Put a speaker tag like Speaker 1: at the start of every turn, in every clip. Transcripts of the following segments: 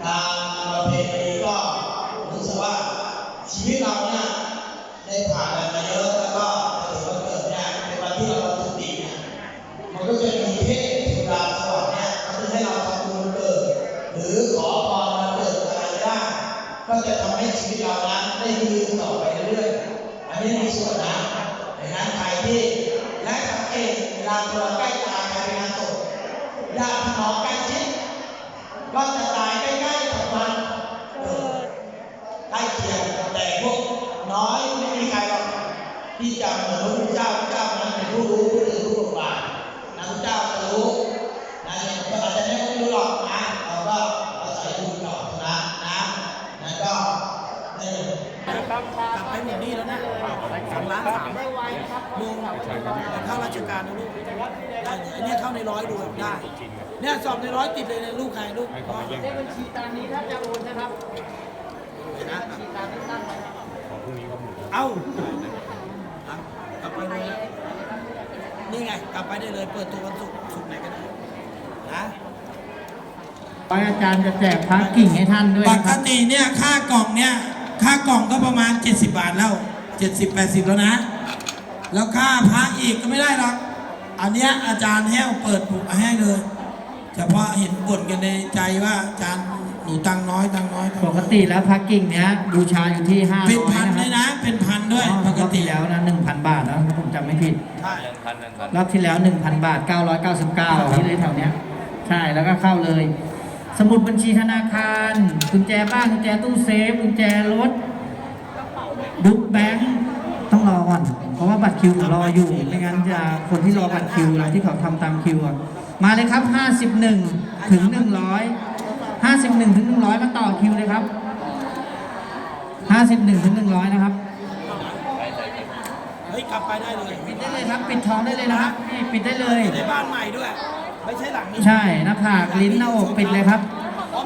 Speaker 1: ทางประเพณีก็รู้สึกว่าชีวิตเราเนี่ยได้ผ่านอะไรมาเยอะแล้วก็ถือว่าเกิดเนี่ยเป็นวันที่เราบรรจุติเนี่ยมันก็จะมีเทพเทวดาสวรรค์เนี่ยเขาจะให้เราทำบุญวันเกิด หรือขอพรวันเกิดอะไรก็ได้ก็จะทำให้ชีวิตเรานั้นได้ดีต่อไปเรื่อยๆอันนี้มีส่วนนะดังนั้นใครที่และสังเกตเวลาตัวใกล้ตายใครเป็นงานศพญาติพี่น้องใกล้ชิดก็จะตายใกล้ๆกับวันเกิด ใกล้เคียงแต่พวกน้อยไม่มีใครหรอกที่จะเหมือนพระพุทธเจ้าพระเจ้านั้นเป็นผู้รู้ผู้ตื่นผู้บทบาทนะพระเจ้าจะรู้นะเนี่ยก็อาจจะไม่รู้หรอกนะเราก็อาศัยบุญก่อนนะนะนะก็
Speaker 2: กลับไปหมดนี่แล้วนะสองล้านสามลุงเข้าราชการนะลูกอันเนี้ยเข้าในร้อยดูได้เนี่ยสอบในร้อยติดเลยเนี่ยลูกใครลูกพ่อ
Speaker 3: เลขบัญชีตามนี้ถ้าจะโอนนะครับ
Speaker 2: นะ
Speaker 3: บัญชีตามที่ตั้งไว้นะครับ
Speaker 2: เอ้าอะกลับไปเลยนะนี่ไง กลับไปได้เลย เปิดตัววันศุกร์ศุกร์ไหนก็ได้นะ
Speaker 4: ขอให้อาจารย์จะแจกพระกิ่งให้ท่านด้วย
Speaker 1: ป
Speaker 4: นะ
Speaker 1: ก
Speaker 4: ครับ
Speaker 1: ติเนี่ยค่ากล่องเนี่ยค่ากล่องก็ประมาณ 70 บาทแล้ว 70 80 แล้วนะ แล้วค่าพระอีกก็ไม่ได้หรอกอันเนี้ยอาจารย์แห้วเปิดปุกให้เลยเฉพาะเห็นบ่นกันในใจว่าอาจารย์ หนูตังค์น้อยตังค์น้อยตังค์
Speaker 4: ป
Speaker 1: น้อย
Speaker 4: กติแล้วพระกิ่งเนี้ยบูชาอยู่ที่ห้า
Speaker 1: เป็น
Speaker 4: ร้อย
Speaker 1: พัน
Speaker 4: นะค
Speaker 1: เล
Speaker 4: รับ
Speaker 1: ยนะ เป็นพันด้วย
Speaker 4: อ๋อ
Speaker 1: ปก
Speaker 4: รอบ
Speaker 1: ติ
Speaker 4: ที่แล้วนะหนึ่งพันบาทนะถ้าผมจำไม่ผิด
Speaker 2: ใช่
Speaker 4: รอบที่แล้วหนึ่งพันบาทเก้าร้อยเก้าสิบเก้าที่เลยแถวเนี้ย ใช่แล้วก็เข้าเลย สมุดบัญชีธนาคารกุญแจบ้านกุญแจตู้เซฟกุญแจรถบุ๊กแบงค์ต้องรอก่อนเพราะว่าบัตรคิวผมรออยู่ไม่งั้นจะคนที่รอบัตรคิวแล้วที่เขาทำตามคิวอะมาเลยครับ 51 ถึง 100 51ถึง100 มาต่อคิวเลยครับ 51ถึง100 นะครับ
Speaker 2: เฮ้ยกลับไปได้เลย
Speaker 4: ปิดได้เลยครับ ปิดทองได้เลยนะครับนี่ปิดได้เลย
Speaker 2: ได้บ้านใหม่ด้วย ไม่ใช่หลังนี้
Speaker 4: ใช่หน้าผากลิ้นหน้าอกปิดเลยครับ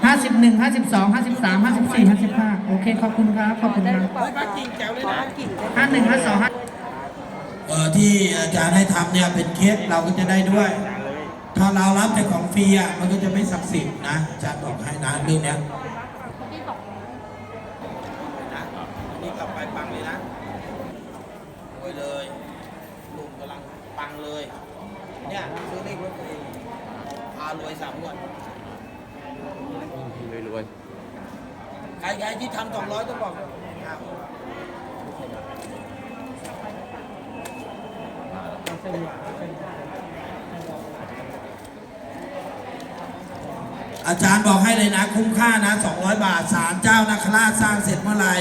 Speaker 4: 51 52 53 54 55 โอเค ขอบคุณครับ ขอบคุณครับ
Speaker 2: เฮ้ยบ้านกิ่งแจ๋วเลยนะ
Speaker 4: 51 52 5
Speaker 1: เออที่อาจารย์ให้ทำเนี่ยเป็นเคสเราก็จะได้ด้วย ถ้าเรารับแต่ของฟรีอะมันก็จะไม่ศักดิ์สิทธิ์นะอาจารย์บอกให้นะเรื่องเนี้ย
Speaker 2: นะอันนี้กลับไปปังเลยนะรวยเลยลุงกำลังปังเลย เนี่ยซื้อเลขรถตัวเองพารวยสามงวด
Speaker 5: รวยรวย
Speaker 2: ใครใครที่ทำสองร้อยต้องบอกอ้าว
Speaker 1: อาจารย์บอกให้เลยนะ คุ้มค่านะ 200 บาทศาลเจ้านาคราชสร้างเสร็จเมื่อไหร่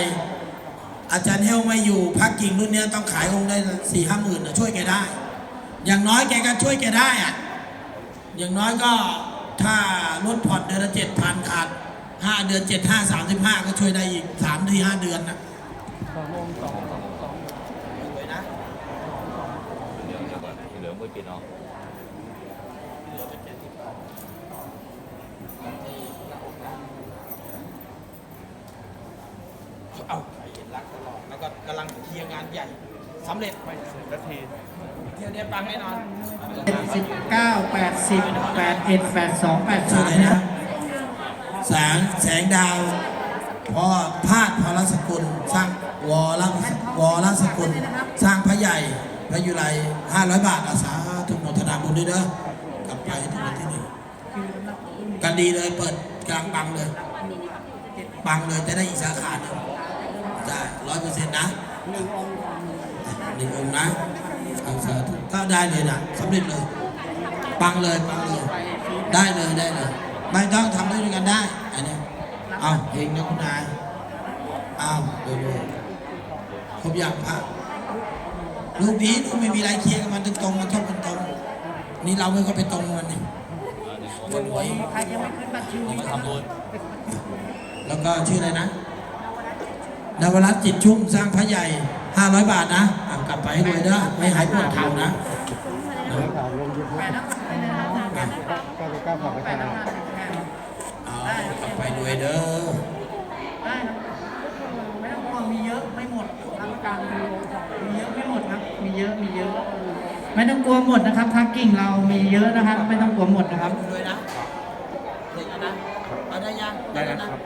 Speaker 1: อาจารย์เฮลไม่อยู่พักกิ่งรุ่นเนี้ยต้องขายองค์ได้สี่ห้าหมื่นนะช่วยแกได้ อย่างน้อยแกก็ช่วยแกได้อะอย่างน้อยก็ถ้ารถผ่อนเดือนละเจ็ดพันขาดห้าเดือนเจ็ดห้าสามสิบห้าก็ช่วยได้อีกสามที่ห้าเดือนนะ
Speaker 2: รวยนะ
Speaker 5: เหลืองก่อนเหลืองไม่ปิดเนาะ
Speaker 2: เอาไปเห็นรักตลอด แล้วก็กำลังเคลียร์งานใหญ่สำเร็จไปสักทีเที่ยวนี้ปังแน่นอน
Speaker 4: 79 80 81 82
Speaker 1: ชื่ออะไร
Speaker 4: 83
Speaker 1: นะ
Speaker 4: นะครับ
Speaker 1: แสงแสงดาวพ่อพาดพรสกุล สร้างวอลวอลสกุล สร้างพระใหญ่พระยุไรห้าร้อยบาทอาสาทุกโมทนาบุญด้วยเด้อกลับไปทุกคนที่นี่กันดีเลยเปิดกลางบังเลย บังเลยจะได้อีกสาขาหนึ่งได้ ร้อยเปอร์เซ็นต์นะหนึ่งองค์นะเอาสาธุก็ได้เลยนะสำเร็จเลย ปังเลยปังเลย ได้เลยได้เลย ไม่ต้องทำด้วยกันได้ อันเนี้ยเอาเองนะคุณนายเอาเรื่อยๆครบอย่างพระลูกนี้ลูกไม่มีอะไรเคลียร์กับมันตรงๆมันชอบเป็นตรงนี่เราไม่ก็ไปตรงมันนี่คนหวย
Speaker 4: ใครยังไม่ขึ้นบัตรคิว
Speaker 5: เอามาทำบุญ
Speaker 1: แล้วก็ชื่ออะไรนะ นวรัตน์จิตชุ่มสร้างพระใหญ่ 500 บาทนะเอากลับไปให้รวยนะไม่หายปวดเข่านะเอากลับไปรวยเด้อ
Speaker 4: ไม่ต้องกลัวมีเยอะไม่หมดรับประกันมีเยอะไม่หมดครับ มีเยอะมีเยอะ ไม่ต้องกลัวหมดนะครับพักกิ่งเรามีเยอะนะครับ ไม่ต้องกลัวหมดนะครับ
Speaker 2: ด้วยนะเด็กนะเอา
Speaker 1: ได้ยัง
Speaker 6: ได้แล้วครับ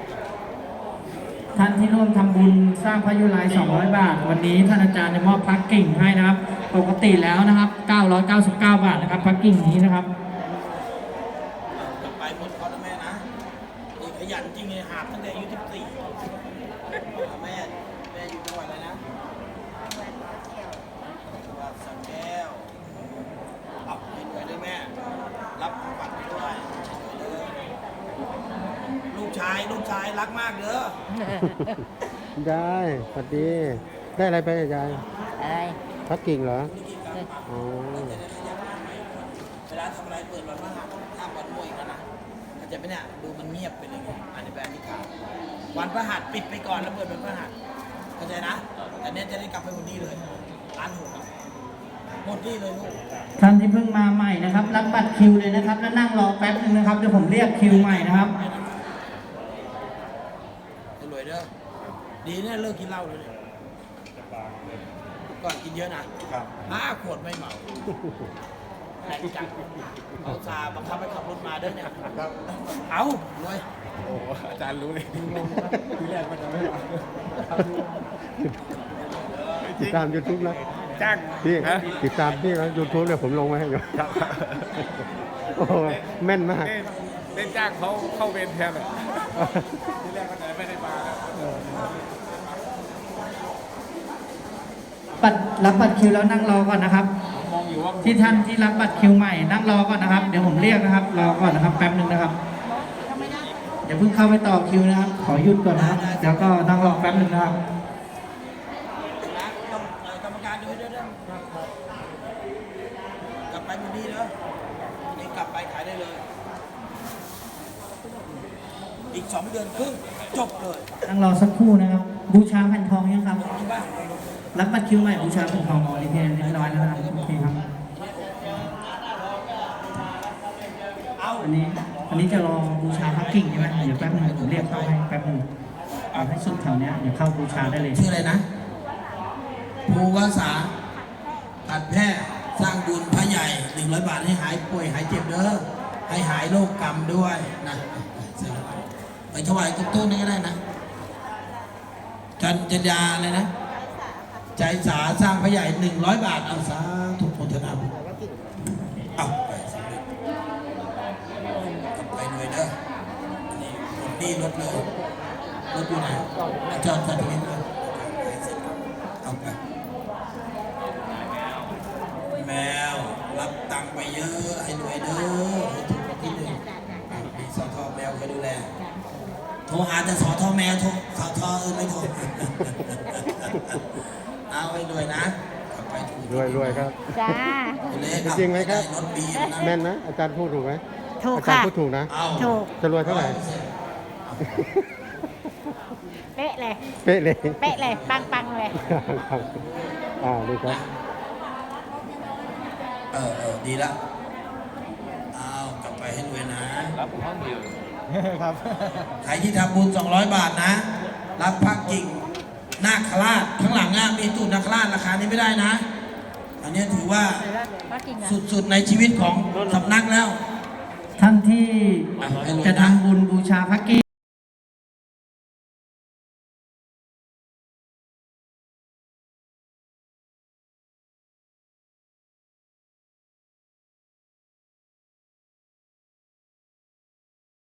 Speaker 4: ท่านที่ร่วมทำบุญสร้างพระยุราย200 บาท วันนี้ท่านอาจารย์จะมอบพักกิ่งให้นะครับ ปกติแล้วนะครับ 999 บาทนะครับพักกิ่งนี้นะครับ
Speaker 1: กลับไปหมดเขาแล้วแม่นะนี่ขยันจริงเลยหาบตั้งแต่อายุ14แม่แม่อยู่จังหวัดอะไรนะจังหวัดสระแก้วเอาเห็นไว้ด้วยแม่ รับของขวัญไปด้วย ลูกชายลูกชายรักมากเด้อ
Speaker 6: ยายสวัสดี ได้อะไรไปอะยาย
Speaker 3: อะไร
Speaker 6: พักกิ่งเหรออ๋อ
Speaker 1: เวลาทำอะไรเปิดวันพฤหัสห้ามวันมวยกันนะมันจะไม่เนี่ยดูมันเงียบไปเลยไงอันนี้เป็นอธิษฐานวันพฤหัสปิดไปก่อนแล้วเปิดวันพฤหัสเข้าใจนะแต่เนี้ยจะได้กลับไปหมดนี่เลยร้านหกอะหมดนี่เลยลูก
Speaker 4: ท่านที่เพิ่งมาใหม่นะครับรับบัตรคิวเลยนะครับ แล้วนั่งรอแป๊บนึงนะครับเดี๋ยวผมเรียกคิวใหม่นะครับ
Speaker 1: รวยเด้อ ดีเนี่ยเลิกกินเหล้าเลยเนี่ยก่อนกินเยอะนะห้าขวดไม่เมาแรงจังเอาซาห์บังคับให้ขับรถมาเด้อเนี่ยเอารวย
Speaker 7: โอ้อาจารย์รู้เลยทีแรกมันจะไม่มา
Speaker 6: ติดตามยูทูบนะ
Speaker 7: จ้าง
Speaker 6: พี่
Speaker 7: ฮะ
Speaker 6: ติดตามพี่นะยูทูบเนี่ยผมลงไว้ให้อยู่โอ้โหแม่นมาก
Speaker 7: เล่นเล่นจ้างเขาเข้าเวรแทนเลยทีแรกมันจะไม่ได้มา
Speaker 4: บัตรรับบัตรคิวแล้วนั่งรอก่อนนะครับ
Speaker 7: มองอยู่ว่า
Speaker 4: ที่ท่านที่รับบัตรคิวใหม่นั่งรอก่อนนะครับ เดี๋ยวผมเรียกนะครับ รอก่อนนะครับแป๊บนึงนะครับอย่าเพิ่งเข้าไปต่อคิวนะครับ ขอหยุดก่อนนะครับแล้วก็นั่งรอแป๊บนึงนะครับ
Speaker 1: นะต้องเอ่อกรรมการดูให้ด้วยนะกลับไปหมดนี่เด้อนี่กลับไปขายได้เลย อีกสองเดือนครึ่งจบเลย
Speaker 4: นั่งรอสักครู่นะครับ บูชาแผ่นทองยังครับ
Speaker 1: รู้ป่ะ
Speaker 4: รับบัตรคิวใหม่บูชาแผ่นทองเรียบร้อยแล้วนะครับโอเคครับ
Speaker 1: อั
Speaker 4: นนี้อันนี้จะรอบูชาพักกิ่งใช่ไหมเดี๋ยวแป๊บนึงผมเรียกเข้าให้แป๊บนึงเอาให้สุดแถวเนี้ยเดี๋ยวเข้าบูชาได้เลย
Speaker 1: ชื่ออะไรนะภูวสาตัดแพร่สร้างบุญพระใหญ่หนึ่งร้อยบาทให้หายป่วยหายเจ็บเด้อให้หายโรคกรรมด้วยนะไปถวายกับตู้นี้ก็ได้นะจันจัญญาอะไรนะ ใจสาสร้างพระใหญ่หนึ่งร้อยบาท เอาสาธุโมทนาบุญเอาไปสำเร็จกลับไปหน่วยเด้อนนี้หมดหนี่รถเลยรถอยู่ไหนอะจอดจอดตรงนี้เลยเอาไปแมวรับตังค์ไปเยอะให้รวยเด้อให้ถูกที่หนึ่งมีสอทอแมวคอยดูแลโทรหาแต่สอทอแมวโทรสอทออื่นไม่โทร เอาไปรวยนะกลับไปถูก
Speaker 6: รวยรวยครับ
Speaker 3: จ้า
Speaker 1: เลย
Speaker 6: จริงไหมครับ
Speaker 1: รถบีมนะ
Speaker 6: แม่นนะอาจารย์พูดถูกไหม
Speaker 3: ถูก
Speaker 6: อาจาร
Speaker 3: ค่ะ
Speaker 6: ย์พูดถูกนะ
Speaker 1: เอา
Speaker 3: ถูก
Speaker 6: จะรวยเท่าไหร่
Speaker 3: เป๊ะเลย
Speaker 6: เป๊ะเลย
Speaker 3: เป๊ะเลย ปังปังๆเลย
Speaker 6: ครับอ่าดีครับ
Speaker 1: เออเออดีแล้วเอากลับไปให้รวยนะ
Speaker 8: รับห้องอยู่
Speaker 7: ครับ
Speaker 1: ใครที่ทำบุญ 200 บาทนะ รับพักกิ่ง นาคราชข้างหลังอะมีตูดนาคราชราคานี้ไม่ได้นะ อันนี้ถือว่า
Speaker 3: ว่ากินเหรอ
Speaker 1: สุดๆในชีวิตของสำนักแล้ว
Speaker 4: ท่านที่
Speaker 1: อะให้รวย
Speaker 4: จะ
Speaker 1: นะ
Speaker 4: ทำบุญบูชาพระกิ่ง